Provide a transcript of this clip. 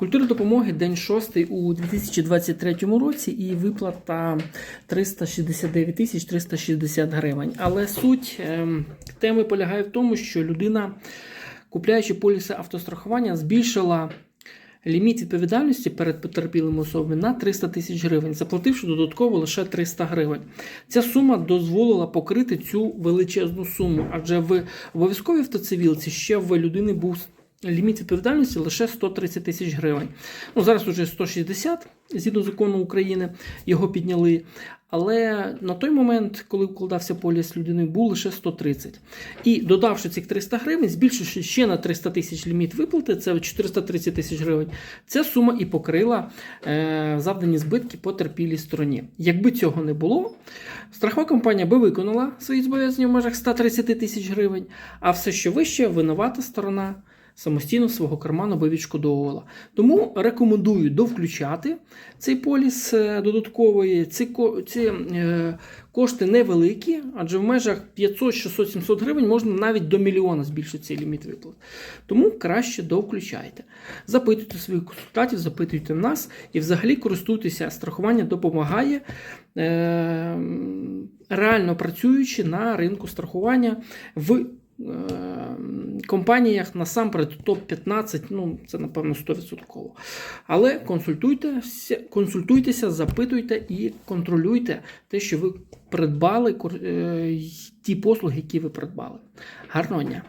Культура допомоги день 6 у 2023 році і виплата 369 тисяч 360 гривень. Але суть ем, теми полягає в тому, що людина, купляючи поліси автострахування, збільшила ліміт відповідальності перед потерпілими особами на 300 тисяч гривень, заплативши додатково лише 300 гривень. Ця сума дозволила покрити цю величезну суму, адже в обов'язковій автоцивілці ще в людини був ліміт відповідальності лише 130 тисяч гривень. Ну, зараз уже 160, згідно закону України, його підняли. Але на той момент, коли вкладався поліс людини, був лише 130. І додавши цих 300 гривень, збільшивши ще на 300 тисяч ліміт виплати, це 430 тисяч гривень, ця сума і покрила е, завдані збитки потерпілій стороні. Якби цього не було, страхова компанія би виконала свої зобов'язання в межах 130 тисяч гривень, а все, що вище, винувата сторона самостійно з свого карману би відшкодовувала. Тому рекомендую довключати цей поліс е, додатковий. Ці, ці е, кошти невеликі, адже в межах 500, 600, 700 гривень можна навіть до мільйона збільшити цей ліміт виплат. Тому краще довключайте. Запитуйте своїх консультантів, запитуйте нас і взагалі користуйтеся. Страхування допомагає. Е, реально працюючи на ринку страхування в компаніях насамперед топ-15, ну це напевно 100%. Але консультуйтеся, консультуйтеся, запитуйте і контролюйте те, що ви придбали, е, ті послуги, які ви придбали. Гарного дня!